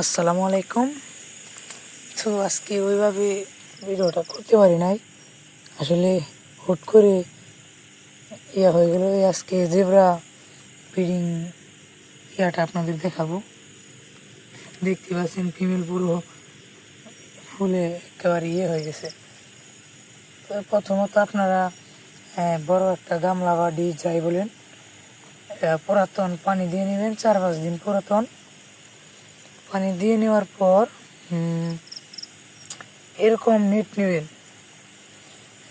আসসালামু আলাইকুম। তো আজকে ওইভাবে ভিডিওটা করতে পারি নাই। আসলে হুট করে ইয়া হয়ে গেল আজকে জেব্রা ব্রিডিং ইয়াটা আপনাদের দেখাবো। দেখতে পাচ্ছেন ফিমেল পুরো ফুলে একেবারে ইয়ে হয়ে গেছে। তো প্রথমত আপনারা বড় একটা গামলা বা ডিশ যাই বলেন পুরাতন পানি দিয়ে নেবেন, চার পাঁচ দিন পুরাতন। পানি দিয়ে নেওয়ার পর এরকম নেট নেবেন।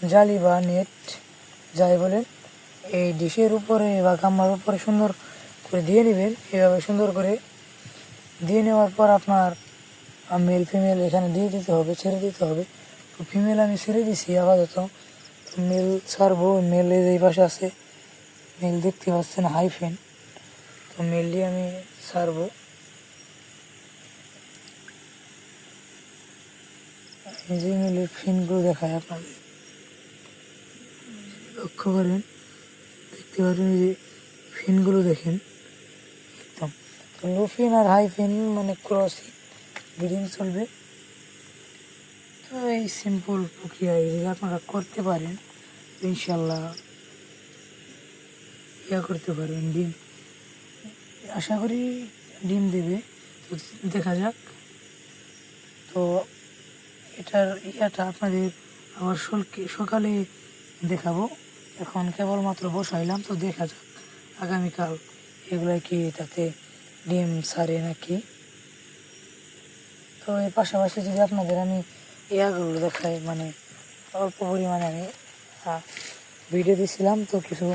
জালি বা নেট যাই বলেন এই ডিশের উপরে বা গামলার উপরে সুন্দর করে দিয়ে নেবেন। এভাবে সুন্দর করে দিয়ে নেওয়ার পর আপনার মেল ফিমেল এখানে দিয়ে দিতে হবে ছেড়ে দিতে হবে। তো ফিমেল আমি ছেড়ে দিছি আপাতত। মেল ছাড়বো মেল এই পাশে আছে। মেল দেখতে পাচ্ছেন হাইফেন তো মেল দিয়ে আমি ছাড়বো। এই যে মিলের ফিনগুলো দেখায় আপনাদের। লক্ষ্য করেন, দেখতে পারেন যে ফিনগুলো দেখেন, একদম। লো ফিন আর হাই ফিন মানে ক্রসিং ব্রিডিং চলবে। তো এই সিম্পল প্রক্রিয়া যদি আপনারা করতে পারেন ইনশাল্লাহ ইয়া করতে পারেন ডিম, আশা করি ডিম দেবে। তো দেখা যাক। এটার ইয়াটা আপনাদের আবার সকালে দেখাবো। এখন কেবলমাত্র বসাইলাম, তো দেখা যাক আগামীকাল এগুলো কি তাতে ডিম সারে নাকি। তো এর পাশাপাশি যদি আপনাদের আমি ইয়াগুলো দেখাই মানে অল্প পরিমাণে আমি ভিডিও দিয়েছিলাম তো কিছু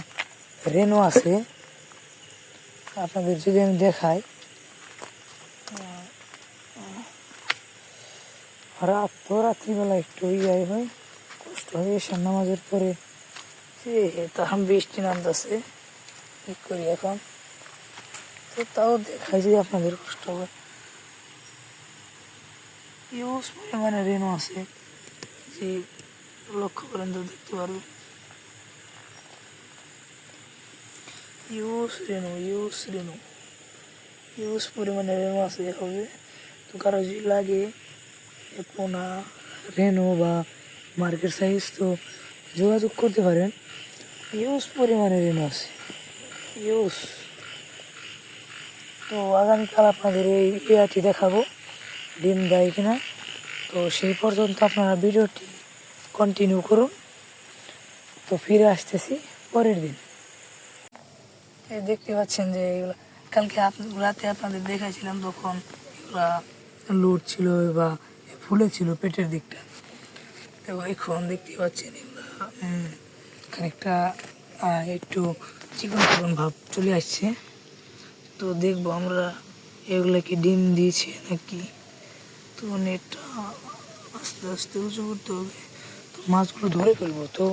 রেনও আছে। আপনাদের যদি আমি দেখাই রাত তো রাত্রিবেলা একটু ইয়াই হয় কষ্ট হয় এসব নামাজের পরে যে তখন বৃষ্টি নামতেছে, কি করি এখন? তো তাও দেখাই যে আপনাদের কষ্ট হবে ইউজ পরিমাণে রেনও আছে, যে লক্ষ্য করেন তো দেখতে পারবে ইউজ রেনু ইউজ রেনু ইউজ পরিমাণে রেনু আছে হবে। তো কারও যদি লাগে পোনা রেনো বা মার্কেট সাইজ তো যোগাযোগ করতে পারেন। ইউজ পরিমাণে রেনো আছে। ইউজ তো আগামীকাল আপনাদের এই ইয়াটি দেখাবো, ডিম দেয় কিনা। তো সেই পর্যন্ত আপনারা ভিডিওটি কন্টিনিউ করুন। তো ফিরে আসতেছি পরের দিন। এই দেখতে পাচ্ছেন যে এগুলা কালকে রাতে আপনাদের দেখাইছিলাম তখন এগুলা ছিল বা ফুলে ছিল পেটের দিকটা। এখন দেখতে পাচ্ছেন খানিকটা একটু চিকন চিকন ভাব চলে আসছে। তো দেখব আমরা এগুলা কি ডিম দিয়েছে নাকি। তো নেটটা আস্তে আস্তে উঁচু করতে হবে। তো মাছগুলো ধরে ফেলব। তো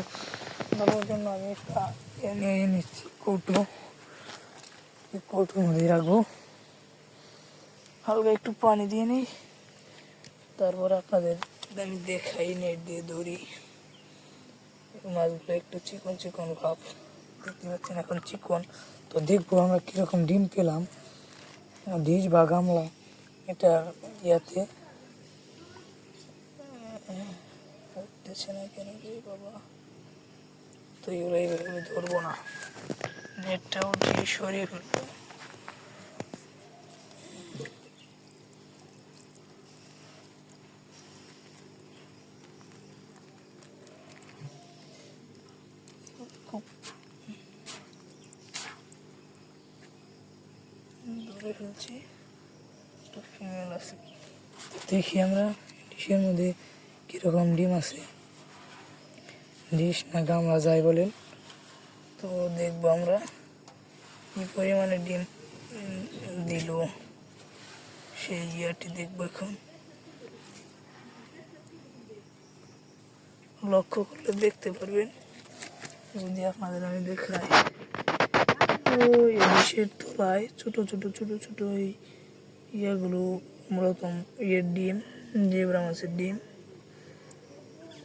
ধরার জন্য আমি একটা নিয়ে নিচ্ছি কৌটো। কৌটোর মধ্যে রাখব। হালকা একটু পানি দিয়ে নিই। তারপর আপনাদের আমি দেখাই নেট দিয়ে ধরি, মাছগুলো একটু চিকন চিকন ভাব, দেখতে পাচ্ছেন এখন চিকন। তো দেখব আমরা কীরকম ডিম পেলাম। ডিশ বা গামলা, এটা ইয়াতে না কেন বাবা? তো এগুলো এইভাবে ধরবো না। নেটটাও উঠিয়ে সরিয়ে ফেলব। ধরে একটা ফিমেল আছে। দেখি আমরা ডিশের মধ্যে কীরকম ডিম আছে। ডিশ না গামলা যায় বলেন। তো দেখব আমরা কী পরিমাণে ডিম দিল। সেই ইয়াটি দেখব এখন। লক্ষ্য করলে দেখতে পারবেন। যদি আপনাদের আমি দেখাই। ওই ডিশের তলায় ছোট ছোট ছোট ছোট ওই ইয়েগুলো মূলত ইয়ের ডিম, জেবরা মাছের ডিম।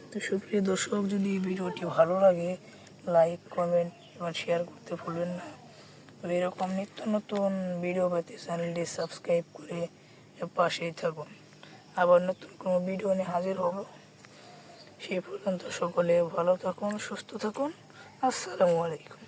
তো সুপ্রিয় দর্শক, যদি ভিডিওটি ভালো লাগে লাইক কমেন্ট এবং শেয়ার করতে ভুলবেন না। এরকম নিত্য নতুন ভিডিও পেতে চ্যানেলটি সাবস্ক্রাইব করে পাশেই থাকুন। আবার নতুন কোনো ভিডিও নিয়ে হাজির হব। সেই পর্যন্ত সকলে ভালো থাকুন, সুস্থ থাকুন। আসসালামু আলাইকুম।